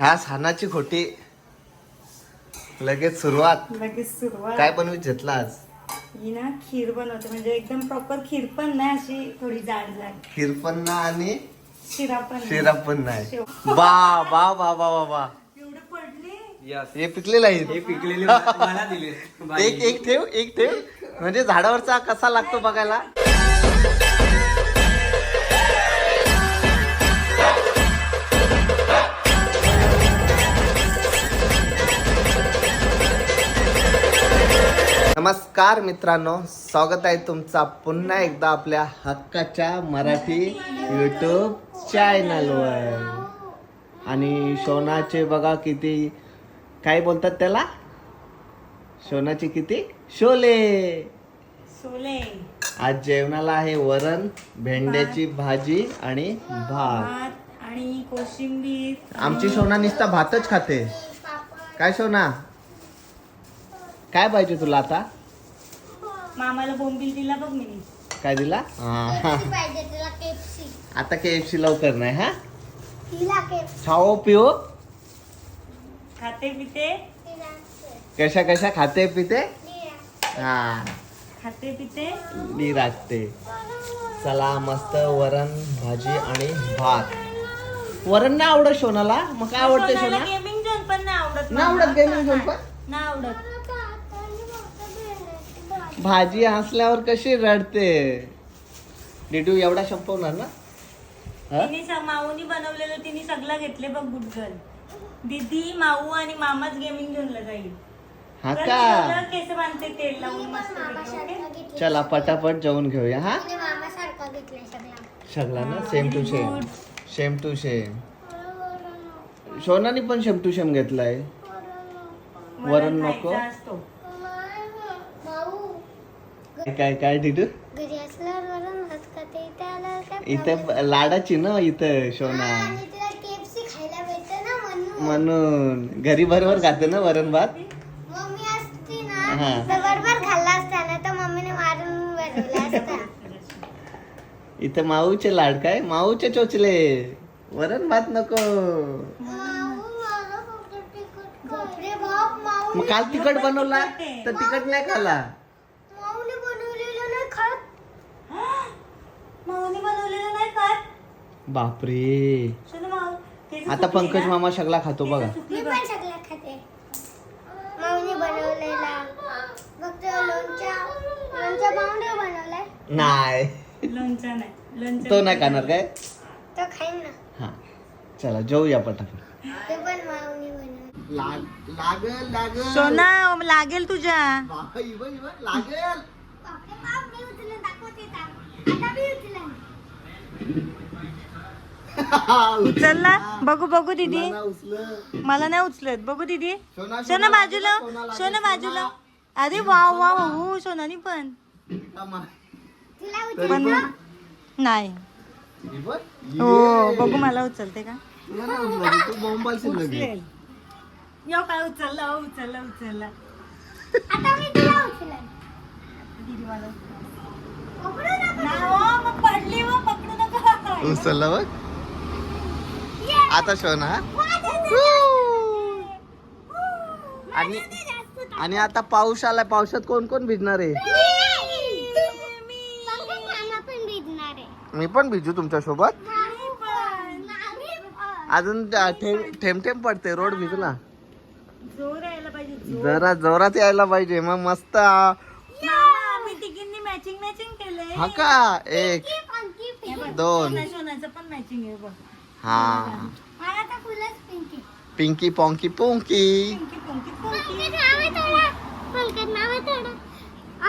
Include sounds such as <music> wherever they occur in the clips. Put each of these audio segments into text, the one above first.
ह्या सानाची खोटी लगेच सुरुवात. लगेच सुरुवात. काय बनवी घेतला आज? ही ना खीर बनवते म्हणजे एकदम प्रॉपर खीर पण नाही अशी थोडी जाड जाड. खिरपन्ना आणि शिरा पण नाही. शिरा पण नाही. शेव. बा बा बा बा बा बा. एवढे पडले? यस हे पिकलेलं हे आहे पिकलेले मला दिले. एक एक ठेव एक ठेव. म्हणजे झाडावरचा कसा लागतो बघायला? नमस्कार मित्रांनो स्वागत आहे तुमचा पुन्हा एकदा आपल्या हक्काच्या मराठी युट्यूब चॅनलवर आणि शोनाचे बघा किती काय बोलतात त्याला? शोनाची किती? शोले. सोले आज जेवणाला आहे वरण भेंड्याची भाजी आणि भात. भात आणि कोशिंबीर. आमची सोना नुसता भातच खाते. काय सोना काय पाहिजे तुला आता? मामाला बोंबील दिला बघ मी. काय दिला? हा. पाहिजे तिला केपसी आता के एफ सी लवकर नाही हा? तिला केपसी खाओ पिओ. खाते पिते? तिला कशा कशा? खाते पिते? हा. खाते पिते? ली राखते. चला मस्त वरण भाजी आणि भात. वरण नाही आवडत सोनाला मग काय आवडते सोना गेमिंग झोन पण नाही आवडत नाही आवडत gaming zone पण? नाही आवडत. भाजी हसल्यावर कशी रडते? डिटू एवढा संपवणार ना? हा? तिने स- माऊनी बनवलेलं तिने सगळं घेतले बघ गुडगल दीदी माऊ आणि मामाच गेमिंग झोनला जाईल. हा तर का? सगळं केस बांधते तेल लावून मस्त चला पटापट जेवून घेऊया हा? घेतलाय सगळा. सगळा ना same to same same to same सोनानी पण सेम टू सेम घेतलाय. वरण नको? असतो. काय काय डिटू घरी असल्यावर वरण भात खाते त्याला काय इथं लाडाची ना इथं सोना आणि तिला केपसी खायला भेटतं ना म्हणून. म्हणून. घरी बरोबर खाते ना वरण भात? मम्मी असती हा. ना तर बरोबर खाल्ला असता ना तर मम्मीने मारून बनवला असता. इथं माऊचे लाड काय? माऊचे चोचले. वरण भात नको. माऊ, मला फक्त तिखट बापरे बाप माऊ. मग काल तिखट बनवला तर तिखट नाही खाला माऊने बनवलेलं नाही खात माऊनी बनवलेलं नाही खात बापरे. माऊ आता पंकज? मामा सगळा खातो बघा. केस सुकली मी बघ. पण सगळं खाते. माऊने बनवलेला. फक्त लोणच्या लोणच्या पाहुणे बनवलाय. नाही. लोणचं नाही. लोणचं तो नाही खाणार काय? तो खाईन ना. हा. चला जेऊया पटापट. ते पण माऊने बनवलं. लागल लागल. सोना लागेल तुझ्या. लागेल. बापरे बाप मी उचलून दाखवते आता. आता मी उचलेन. उचलला? बघू बघू दीदी. मला उचलं. मला नाही उचलत. बघू दीदी. सोना, बाजूला सोना बाजूला. अरे वा वा हो सोनानी पण. उचल. पण. नाही. ही बघ. मला उचलते का. उचलेल. यो काय उचलला उचलला उचलला. आता मी तिला उचलेन. दीदी मला पकडू नका. नाही हो, मग पडली हो पकडू नका. उचलला बघ. आता शोना आणि आणि आता पाऊस आलाय. पावसात कोण कोण भिजणार आहे? पंकज मामा पण भिजणार आहे. मी पण भिजू तुमच्यासोबत. अजून त्या थेंब पडते. रोड भिजला जोर जोरात यायला पाहिजे. मग मस्त. हा का? एक दोन. हा. मला तर फुलच पिंकी. पिंकी पॉंकी पुंकी. पिंकी पिंकी पिंकी. पंकज मामा थोडा पंकज मामा थोडा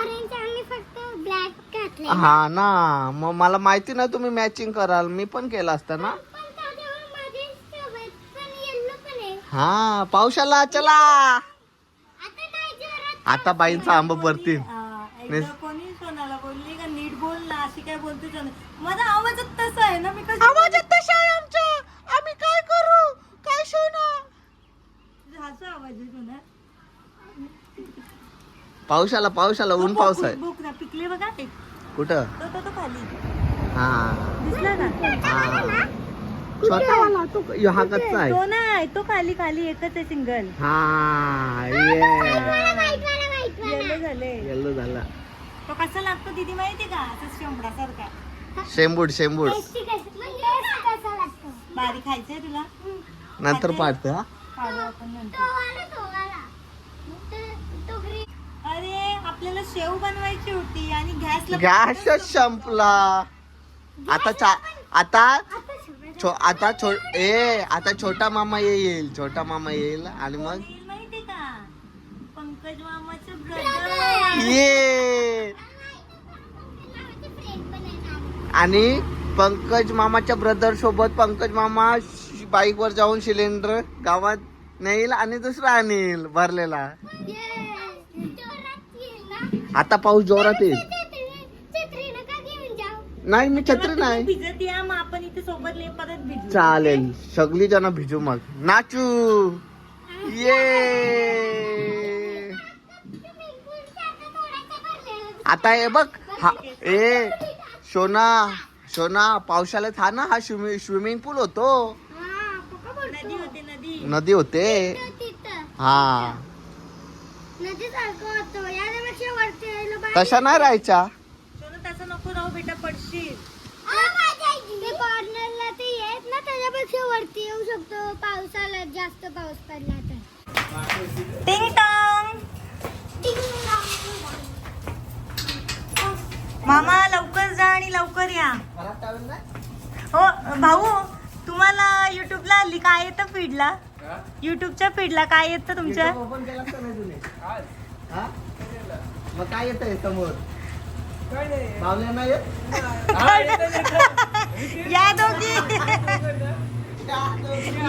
ऑरेंज आणि फक्त ब्लॅक घातले हा ना. मग मला माहिती नाही तुम्ही मॅचिंग कराल. मी पण केलं असतं ना. पण त्याच्यावर माझे सोबत पण येल्लो पण आहे. हा. पावसाला चला. आता काय जोरात आता बाईंचा आंब भरतील आ, एकदा नेस- कोणी सोनाला बोलली ना अशी काय बोलते माझा आवाजच तसा आहे ना मी कसं आवाज तसा आहे आमचा. आम्ही काय करू? काय सोना? असा आवाज आहे सोना पावसाला पावसाला ऊन पाऊस आहे. बुक ना पिकले बघा. एक कुठं? तो तो तो खाली. हा. दिसला ना? हा. तो हा कच्चा आहे. तो नाही तो खाली खाली एकच आहे सिंगल. हा ये. येलो झाले येल्लो झाला. तो कसा लागतो दीदी माहिती का? असं शेंबडासारखा शेंबूड शेंबूड. टेस्टी कसा टेस्ट कसा लागतो? बारीक खायचंय तुला? नंतर पाडतं हा? काढू आपण नंतर. तो वाला तो वाला तो- तो ग्रीन अरे आपल्याला शेव बनवायची होती आणि गॅसला गॅसच संपला. आता चा आता छो आता छो ए आता छोटा मामा येईल. छोटा मामा येईल आणि मग? माहिती का? पंकज ब्रदर ये. आणि पंकज मामाच्या ब्रदर सोबत पंकज मामा बाईक वर जाऊन सिलेंडर गावात नेईल आणि दुसरा आणील भरलेला. आता पाऊस जोरात येईल. नाही मी छत्री नाही चालेल सगळी जण भिजू मग नाचू ये Swimming pool सारखं थोडंसं भरलेलं. आता हे बघ हा ए सोना सोना पावसाळ्यात हा ना हा स्विमिंग पूल होतो. हा. नदी होते नदी. नदी होते. तिथं- तिथं. हा. तशा नाही राहायच्या. सोनू तसं नको राहू बेटा पडशील. ते कॉर्नरला ते येत ना त्याच्यापेक्षा वरती येऊ शकतो पावसाळ्यात जास्त पाऊस पडला तर टिंग टॉंग मामा लवकर जा आणि लवकर या. हो भाऊ तुम्हाला युट्यूबला हल्ली काय येतं फीडला युट्यूबच्या फीडला काय येतं तुमच्या? मग काय येत आहे समोर? बावल्या नाही येत? या दोघी.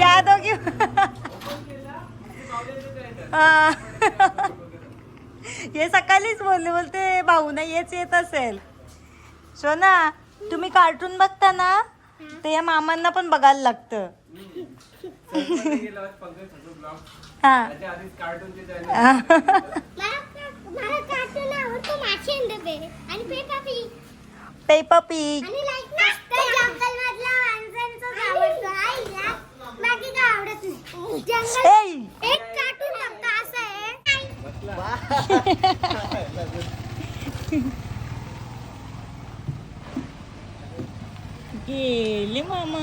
या दोघी. हा. हे सकाळीच बोलले बोलते भाऊ नाही हेच येत असेल. सोना तुम्ही कार्टून बघता ना ते या मामांना पण बघायला लागतं. हा. मला मला कार्टून आवडतो माशी and the Bear आणि पेपा पी पेपा पीग आणि लाईक नसतं जंगल मधला माणसांचंच आवडतं आईला बाकी काय आवडत नाही जंगल ए एक कार्टून फक्त असं आहे गेले मामा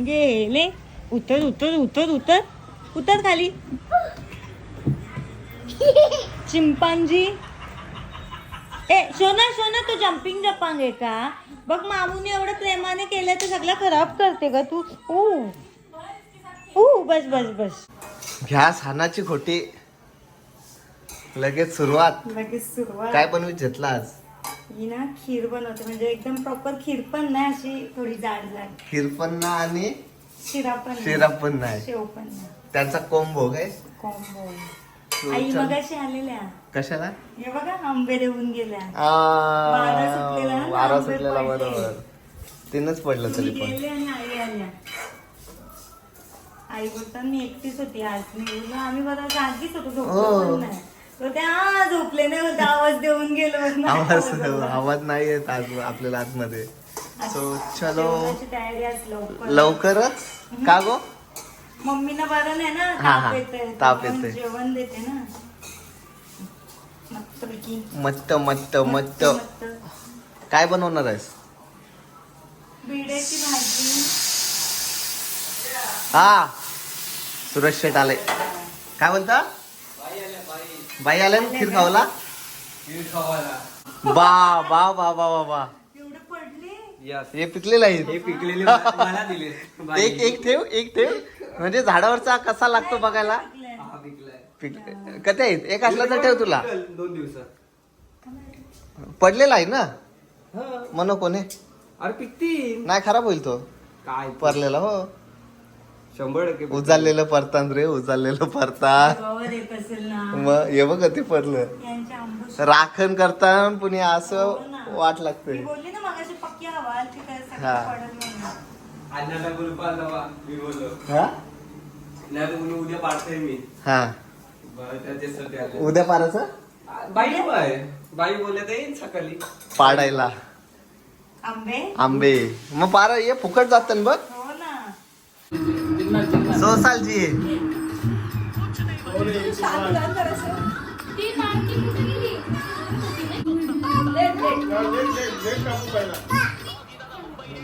गेले उतर उतर उतर उतर. उतर खाली. <laughs> चिंपांजी. ए सोना सोना तो जम्पिंग जपांग आहे का? बघ मामूने एवढं प्रेमाने केलं तर सगळं खराब करते का तू. ऊ. ऊ बस बस बस. घ्या हानाची खोटी. लगेच सुरुवात. लगेच सुरुवात. काय बनवीत घेतला आज? ही ना खीर बनवते. म्हणजे एकदम प्रॉपर खीर पण नाही अशी थोडी जाड जाड खिरपन्ना आणि शिरा पण नाही. शिरा पण नाही. शेव पण नाही. त्यांचा कोंबो काय? कॉम्बो आई आलेल्या. कशाला? हे बघा आंबे देऊन गेल्या. आ, वारा सुटलेला ना, वारा आंबे सुटलेला पडले. बरोबर. तीनच पडलं मी तरी पण. गेले आणि आई आल्या. आई बोलतात मी एकटीच होती आज मी बोललो आम्ही बघा जागीच होतो झोपलो हो. पण नाही. झोपले नाही होते आवाज देऊन गेलो. <laughs> आवाज आवाज आवाज नाही येत आज आपल्याला आतमध्ये. सो चलो. जेवणाची तयारी आज लवकर. लवकरच? का गो? मम्मीना बरं नाही ना हा, हा. ताप येते ताप म्हणून येते. जेवण देते ना. मस्तपैकी मस्त मस्त मस्त मस्त. काय बनवणार आहेस? बिड्याची भाजी. हा. सुरेश शेट आले काय बोलता? बाई आल्या ना खीर खावला बा बा बा बा बा बा. हे पिकलेलं हे आहे पिकलेले मला दिले. एक एक ठेव एक ठेव. म्हणजे झाडावरचा कसा लागतो बघायला? हा पिकलाय. पिक कधी आहेत एक असला तर ठेव तुला. दोन दिवसात. पडलेला आहे ना? हा. मनो कोणे? अरे पिकतील नाही खराब होईल तो. काय ते? परलेला हो. शंभर टक्के पिकतील. उजाळलेलं परतान रे उजाळलेलं परतान गवर येत असेल ना? मग हे बघ ते पडलं. यांच्या आंबूस राखण करताना पुणे हो असं ना. वाट मी लागते बोलली ना मगाशी पक्की हवा आली काय हा. सगळं पडत नाही अण्णाला बोलू पाहिलं मी बोललो हा नाही तर बोलू उद्या पाडतोय मी हा बरं, त्याच्यासाठी आले. उद्या पाराचं बाई बाय बाई बोलत सकाळी पाडायला आंबे आंबे मग पारा ये फुकट जात बघ हो ना सो सालची आहे. ती माणकी कुठे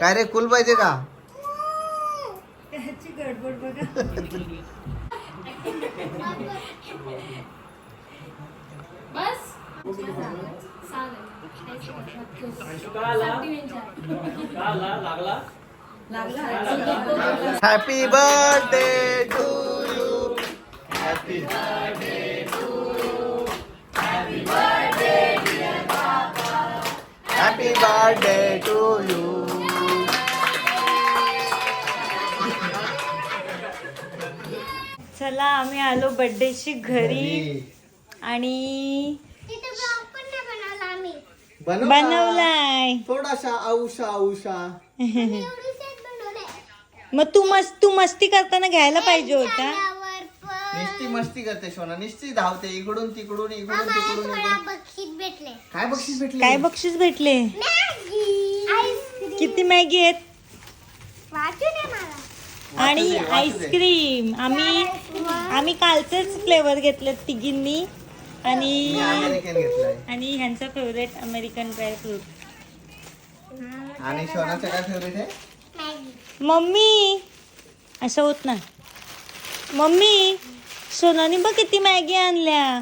काय रे कुल पाहिजे का? त्याची गडबड बघा. Happy birthday to you happy happy birthday to you चला आम्ही आलो बर्थडेची घरी. आणि तिथे ब्लॉग पण नाही बनवला आम्ही. बनवलाय. थोडासा औषा औषा. मग तू मस्त तू मस्ती करताना घ्यायला पाहिजे होता. निस्ती मस्ती करते सोना निस्ती धावते. इकडून तिकडून इकडून तिकडून बक्षीस भेटले. काय बक्षीस भेटले? काय बक्षीस भेटले? मॅगी. आईस्क्रीम किती मॅगी आहेत? आणि. आईस्क्रीम. आम्ही आम्ही कालचेच फ्लेवर घेतले तिघींनी. आणि आणि ह्यांचा फेवरेट अमेरिकन ड्राय फ्रूट आणि सोनाचं काय फेवरेट आहे? Maggi mummy. असं होत ना मम्मी सोनाने बघ किती मॅगी आणल्या.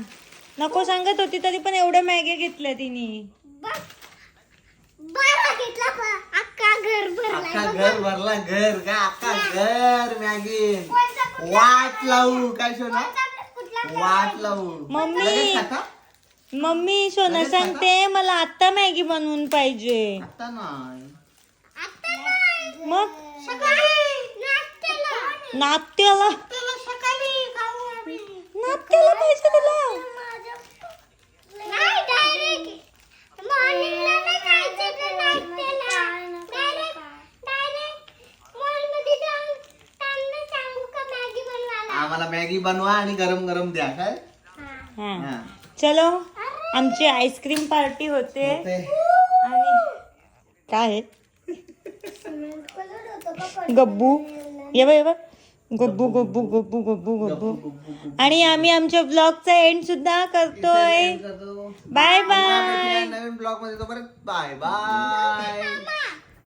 नको सांगत होती तरी पण एवढ्या मॅगी घेतल्या तिने. अख्खा घर अख्खा भरलाय घर भरला घर का? अख्खा घर मॅगी कोणता कुठला वाट लावू काय सोना कुठला वाट लावू. मम्मी. लगेच? मम्मी सोना लगेच सांगते मला आत्ता मॅगी बनवून पाहिजे. आता नाही. आता नाही. मग? सकाळी नाश्त्याला. नात्याला त्याला सकाळी खाऊ आम्ही. नात्याला पाहिजे तुला नाही डायरेक्ट मॉर्निंगला नाही खायचं तर नाश्त्याला डायरेक्ट डायरेक्ट मॉलमध्ये जाऊन त्यांना सांगू का मॅगी बनवायला आम्हाला मॅगी बनवा आणि गरम गरम द्या काय? हा. हा. चलो आमची आईस्क्रीम पार्टी होते. ते आणि काय? आहे? गब्बू. ये बघ ये बघ. गब्बू गब्बू गब्बू गब्बू. गब्बू आणि आम्ही आमच्या ब्लॉगचा एंड सुद्धा करतोय. करतो. बाय बाय भेटूया नवीन ब्लॉगमध्ये तोपर्यंत बाय बाय